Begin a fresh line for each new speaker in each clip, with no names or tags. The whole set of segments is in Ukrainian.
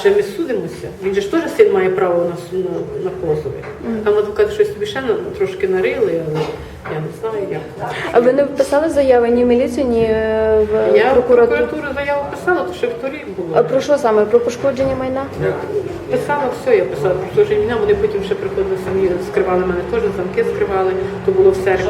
ще ми судимося. Він же ж теж син має право на, на, на позови. Там адвокати щось собі ще на- трошки нарили, але я не знаю як.
А ви не писали заяви ні в міліцію, ні е, в
Я в
прокуратуру?
прокуратуру заяву писала, то ще в торік було.
А про що саме? Про пошкодження майна?
Писала все, я писала про те, що вони потім ще приходили самі, скривали мене теж, замки скривали, то було в серпні.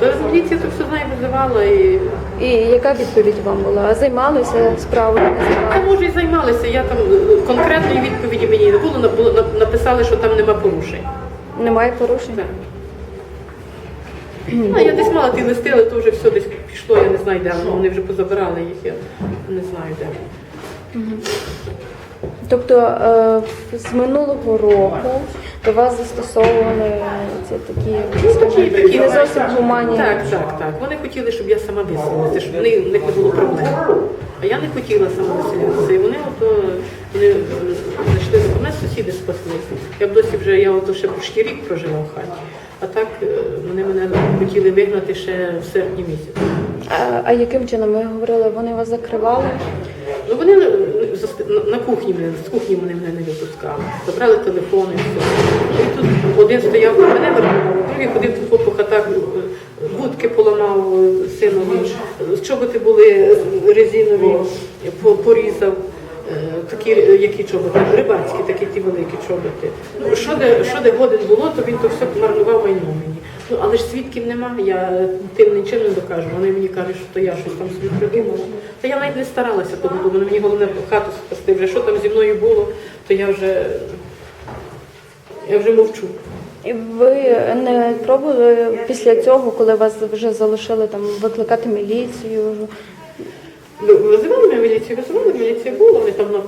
То міліція то все знає, визивала і
І яка відповідь вам була? А займалися справою? Не
та
займалися?
може і займалися. Я там е, конкретної відповіді мені не було, було на- написали, що там нема порушень.
Немає порушень?
Так. А я десь мала ті листи, але то вже все десь пішло, я не знаю, де воно. Вони вже позабирали їх, я не знаю де.
Тобто е, з минулого року до вас застосовували ці такі, скажімо,
Такі,
не зовсім гуманні.
Так, так, так. Вони хотіли, щоб я сама виселилася, щоб вони, не було проблем. А я не хотіла сама виселятися. І вони ото вони е, знайшли мене сусіди спасли. Я б досі вже я ото ще почти рік прожила в хаті. А так е, вони мене хотіли вигнати ще в серпні місяці.
А, а яким чином ви говорили? Вони вас закривали?
Ну вони на- на кухні мене, з кухні вони мене не випускали. Забрали телефони і все. І тут один стояв, мене випускав, другий ходив тут по хатах, будки поламав синові, чоботи були резинові, порізав. Е, Такі, які чоботи, рибацькі, такі ті великі чоботи. Ну, що де, що де годин було, то він то все марнував майно мені. Ну, але ж свідків нема, я тим нічим не докажу. Вони мені кажуть, що то я щось там собі придумала. Та я навіть не старалася того, бо мені головне хату спасти. Вже що там зі мною було, то я вже, я вже мовчу.
І ви не пробували після цього, коли вас вже залишили там викликати міліцію?
Ну, Визивали мене міліцію, визивали, міліція була, вони там на-